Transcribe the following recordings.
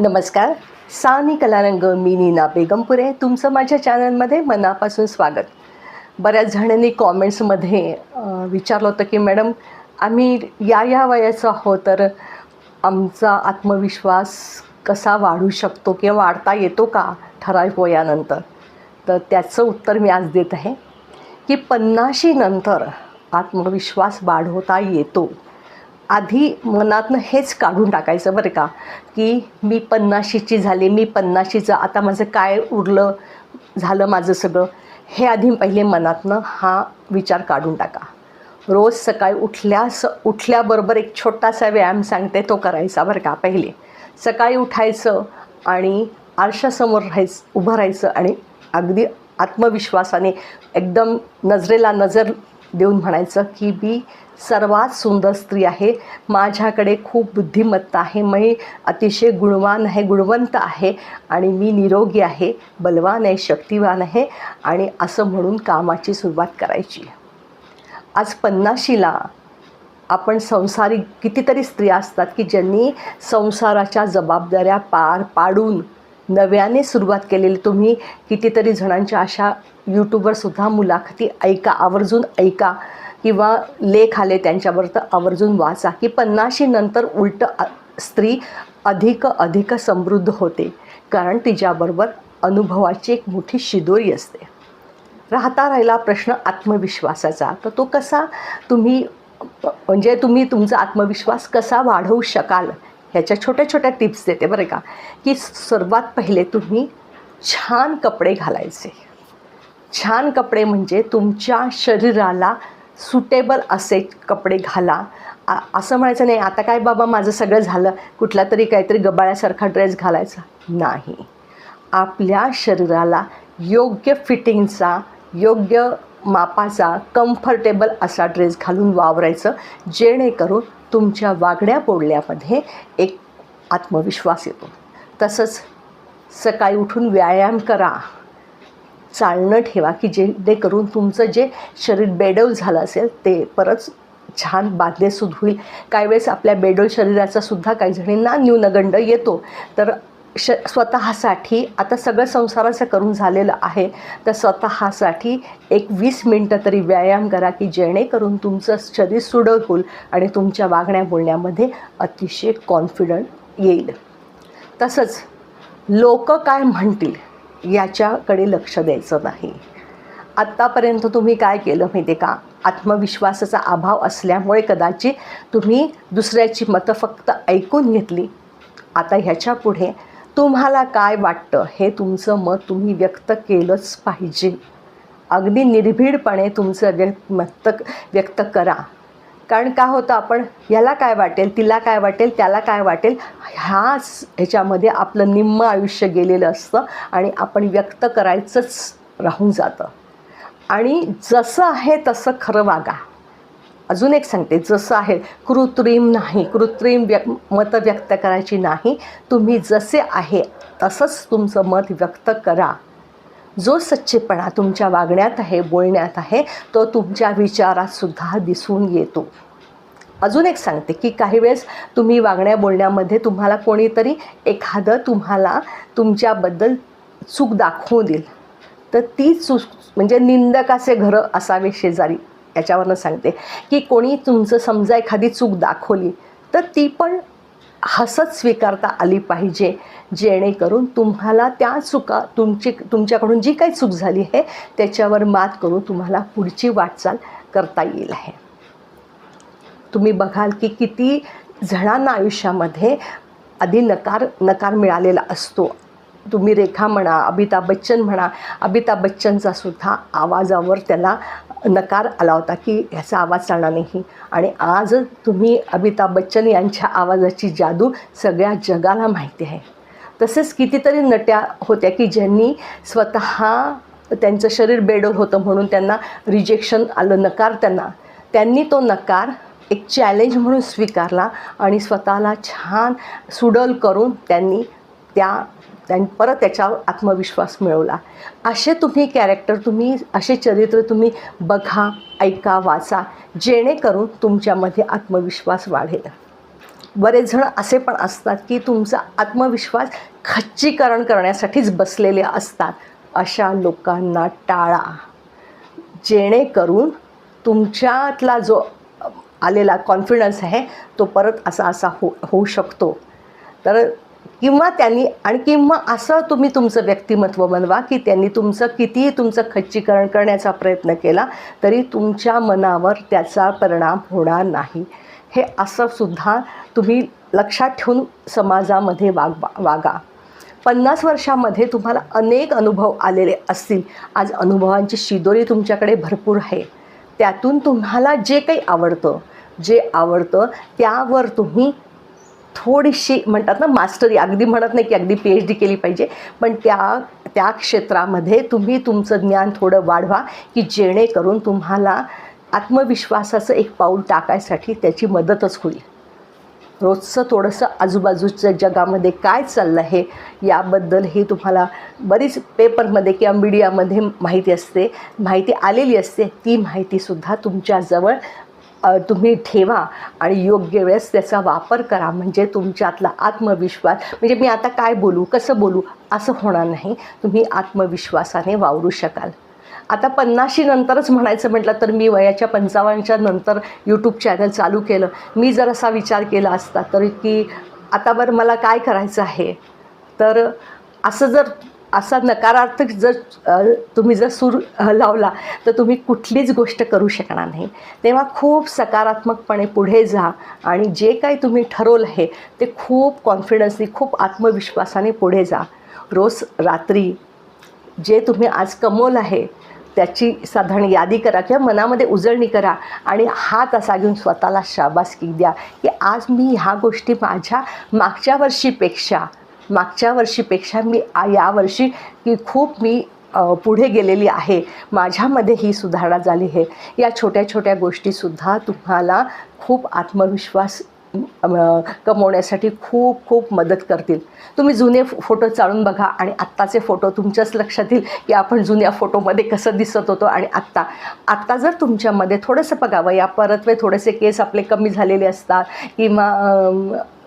नमस्कार. सानी कलारंग मी नीना बेगमपुरे तुमचं माझ्या चॅनलमध्ये मनापासून स्वागत. बऱ्याच जणांनी कॉमेंट्समध्ये विचारलं होतं की मॅडम आम्ही या या वयाचं आहो तर आमचा आत्मविश्वास कसा वाढू शकतो किंवा वाढता येतो का ठराविक वयानंतर? तर त्याचं उत्तर मी आज देत आहे की पन्नाशीनंतर आत्मविश्वास वाढवता येतो. आधी मनातनं हेच काढून टाकायचं बरं का की मी पन्नाशीची झाली मी पन्नाशीचं आता माझं काय उरलं झालं माझं सगळं हे आधी पहिले मनातनं हा विचार काढून टाका. रोज सकाळी उठल्यास उठल्याबरोबर एक छोटासा व्यायाम सांगते तो करायचा बरं का पहिले. सकाळी उठायचं आणि आरशासमोर राहायचं उभं राहायचं आणि अगदी आत्मविश्वासाने एकदम नजरेला नजर देऊन म्हणायचं की मी सर्वात सुंदर स्त्री आहे. माझ्याकडे खूप बुद्धिमत्ता आहे. मी अतिशय गुणवान आहे गुणवंत आहे आणि मी निरोगी आहे बलवान आहे शक्तिवान आहे आणि असं म्हणून कामाची सुरुवात करायची. आज पन्नाशीला आपण संसारी कितीतरी स्त्रिया असतात की ज्यांनी संसाराच्या जबाबदाऱ्या पार पाडून नव्याने सुरुवात केलेली. तुम्ही कितीतरी जणांच्या अशा यूट्यूबवरसुद्धा मुलाखती ऐका आवर्जून ऐका किंवा लेख आले त्यांच्यावर तर आवर्जून वाचा की पन्नाशी नंतर उलट स्त्री अधिक अधिक समृद्ध होते. कारण तिच्याबरोबर अनुभवाची एक मोठी शिदोरी असते. राहता राहिला प्रश्न आत्मविश्वासाचा. तर तो कसा तुम्ही म्हणजे तुम्ही तुमचा आत्मविश्वास कसा वाढवू शकाल? ह्याच्या छोट्या छोट्या टिप्स देते बरं का की सर्वात पहिले तुम्ही छान कपडे घालायचे. छान कपडे म्हणजे तुमच्या शरीराला सुटेबल असे कपडे घाला. असं म्हणायचं नाही आता काय बाबा माझं सगळं झालं कुठला तरी काहीतरी गबाळ्यासारखा ड्रेस घालायचा. नाही. आपल्या शरीराला योग्य फिटिंगचा योग्य मापाचा कम्फर्टेबल असा ड्रेस घालून वावरायचं जेणेकरून तुमच्या वागड्या बोलण्यामध्ये एक आत्मविश्वास येतो. तसंच सकाळी उठून व्यायाम करा. चालणं ठेवा की जेणेकरून तुमचं जे शरीर बेडव झालं असेल ते परत छान बादलेसूद होईल. काही वेळेस आपल्या बेडोल शरीराचा सुद्धा काही जणींना न्यूनगंड येतो. तर श स्वतःसाठी आता सगळं संसाराचं करून झालेलं आहे तर स्वतःसाठी एक वीस मिनटं तरी व्यायाम करा की जेणेकरून तुमचं शरीर सुडळ होईल आणि तुमच्या वागण्या बोलण्यामध्ये अतिशय कॉन्फिडंट येईल. तसंच लोक काय म्हणतील याच्याकडे लक्ष द्यायचं नाही. आत्तापर्यंत तुम्ही काय केलं माहिती आहे का? आत्मविश्वासाचा अभाव असल्यामुळे कदाचित तुम्ही दुसऱ्याची मतं फक्त ऐकून घेतली. आता ह्याच्या पुढे तुम्हाला काय वाटतं? हे तुमचं मत तुम्ही व्यक्त केलंच पाहिजे. अगदी निर्भीडपणे तुमचं व्यक्त मत व्यक्त करा. कारण का होतं? आपण याला काय वाटेल तिला काय वाटेल त्याला काय वाटेल ह्याच ह्याच्यामध्ये आपलं निम्म आयुष्य गेलेलं असतं आणि आपण व्यक्त करायचंच राहून जातं. आणि जसं आहे तसं खरं वागा. अजून एक सांगते जसं आहे कृत्रिम नाही कृत्रिम व्य मतं व्यक्त करायची नाही. तुम्ही जसे आहे तसंच तुमचं मत व्यक्त करा. जो सच्चेपणा तुमच्या वागण्यात आहे बोलण्यात आहे तो तुमच्या विचारातसुद्धा दिसून येतो. अजून एक सांगते की काही वेळेस तुम्ही वागण्या बोलण्यामध्ये तुम्हाला कोणीतरी एखादं तुम्हाला तुमच्याबद्दल चूक दाखवून देईल. तर ती चूक म्हणजे निंदकाचे घरं असावे शेजारी. याच्यावरनं सांगते की कोणी तुमचं समजा एखादी चूक दाखवली तर ती पण हसत स्वीकारता आली पाहिजे जेणेकरून तुम्हाला त्या चुका तुमची तुमच्याकडून जी काही चूक झाली आहे त्याच्यावर मात करून तुम्हाला पुढची वाटचाल करता येईल आहे. तुम्ही बघाल की किती जणांना आयुष्यामध्ये आधी नकार नकार मिळालेला असतो. तुम्ही रेखा म्हणा अमिताभ बच्चन म्हणा अमिताभ बच्चनचा सुद्धा आवाजावर त्याला नकार आला होता की ह्याचा आवाज चालणार नाही. आणि आज तुम्ही अमिताभ बच्चन यांच्या आवाजाची जादू सगळ्या जगाला माहिती आहे. तसेच कितीतरी नट्या होत्या की ज्यांनी स्वतः त्यांचं शरीर बेडोल होतं म्हणून त्यांना रिजेक्शन आलं नकार त्यांना. त्यांनी तो नकार एक चॅलेंज म्हणून स्वीकारला आणि स्वतःला छान सुडल करून त्यांनी त्या त्यां परत त्याच्यावर आत्मविश्वास मिळवला. असे तुम्ही कॅरेक्टर तुम्ही असे चरित्र तुम्ही बघा ऐका वाचा जेणेकरून तुमच्यामध्ये आत्मविश्वास वाढेल. बरेच जण असे पण असतात की तुमचा आत्मविश्वास खच्चीकरण करण्यासाठीच बसलेले असतात. अशा लोकांना टाळा. जेणेकरून तुमच्यातला जो आलेला कॉन्फिडन्स आहे तो परत असा असा हो होऊ शकतो. तर किंवा त्यांनी आणि किंवा असं तुम्ही तुमचं व्यक्तिमत्व बनवा की त्यांनी तुमचं कितीही तुमचं खच्चीकरण करण्याचा प्रयत्न केला तरी तुमच्या मनावर त्याचा परिणाम होणार नाही. हे असं सुद्धा तुम्ही लक्षात ठेवून समाजामध्ये वाग वागा. पन्नास वर्षामध्ये तुम्हाला अनेक अनुभव आलेले असतील. आज अनुभवांची शिदोरी तुमच्याकडे भरपूर आहे. त्यातून तुम्हाला जे काही आवडतं जे आवडतं त्यावर तुम्ही थोडीशी म्हणतात ना मास्टरी अगदी म्हणत नाही की अगदी पी एच डी केली पाहिजे पण त्या त्या क्षेत्रामध्ये तुम्ही तुमचं ज्ञान थोडं वाढवा की जेणेकरून तुम्हाला आत्मविश्वासाचं एक पाऊल टाकायसाठी त्याची मदतच होईल. रोजचं थोडंसं आजूबाजूच्या जगामध्ये काय चाललं आहे याबद्दलही तुम्हाला बरीच पेपरमध्ये किंवा मीडियामध्ये माहिती असते माहिती आलेली असते ती माहितीसुद्धा तुमच्याजवळ तुम्ही ठेवा आणि योग्य वेळेस त्याचा वापर करा. म्हणजे तुमच्यातला आत्मविश्वास म्हणजे मी आता काय बोलू कसं बोलू असं होणार नाही. तुम्ही आत्मविश्वासाने वावरू शकाल. आता पन्नाशी नंतरच म्हणायचं म्हटलं तर मी वयाच्या पंचावन्नच्या नंतर यूट्यूब चॅनल चालू केलं. मी जर असा विचार केला असता तर की आता बरं मला काय करायचं आहे? तर असं जर असा नकारात्मक जर तुम्ही जर सूर लावला तर तुम्ही कुठलीच गोष्ट करू शकणार नाही. तेव्हा खूप सकारात्मकपणे पुढे जा आणि जे काही तुम्ही ठरवलं आहे ते खूप कॉन्फिडन्सनी खूप आत्मविश्वासाने पुढे जा. रोज रात्री जे तुम्ही आज कमवलं आहे त्याची साधारण यादी करा किंवा मनामध्ये उजळणी करा आणि हात असा घेऊन स्वतःला शाबासकी द्या की आज मी ह्या गोष्टी माझ्या मागच्या वर्षीपेक्षा मागच्या वर्षीपेक्षा मी यावर्षी की खूप मी पुढे गेलेली आहे. माझ्यामध्ये ही सुधारणा झाली आहे. या छोट्या छोट्या गोष्टीसुद्धा तुम्हाला खूप आत्मविश्वास कमवण्यासाठी खूप खूप मदत करतील. तुम्ही जुने फोटो चाळून बघा आणि आत्ताचे फोटो तुमच्याच लक्षात येईल की आपण जुन्या फोटोमध्ये कसं दिसत होतो आणि आत्ता. आत्ता जर तुमच्यामध्ये थोडंसं बघावं या परतवे थोडेसे केस आपले कमी झालेले असतात किंवा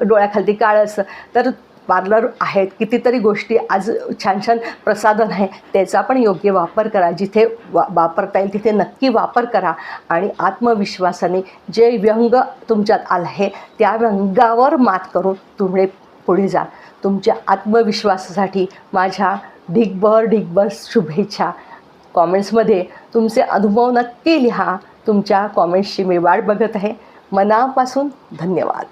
डोळ्याखालती काळ असतं तर पार्लर आहेत कितीतरी गोष्टी आज छान छान प्रसाधन आहे त्याचा पण योग्य वापर करा. जिथे वा वापरता येईल तिथे नक्की वापर करा आणि आत्मविश्वासाने जे व्यंग तुमच्यात आलं आहे त्या व्यंगावर मात करून तुम्ही पुढे जा. तुमच्या आत्मविश्वासासाठी माझ्या ढिगभर ढिगभर शुभेच्छा. कॉमेंट्समध्ये तुमचे अनुभव नक्की लिहा. तुमच्या कॉमेंट्सची मी वाट बघत आहे. मनापासून धन्यवाद.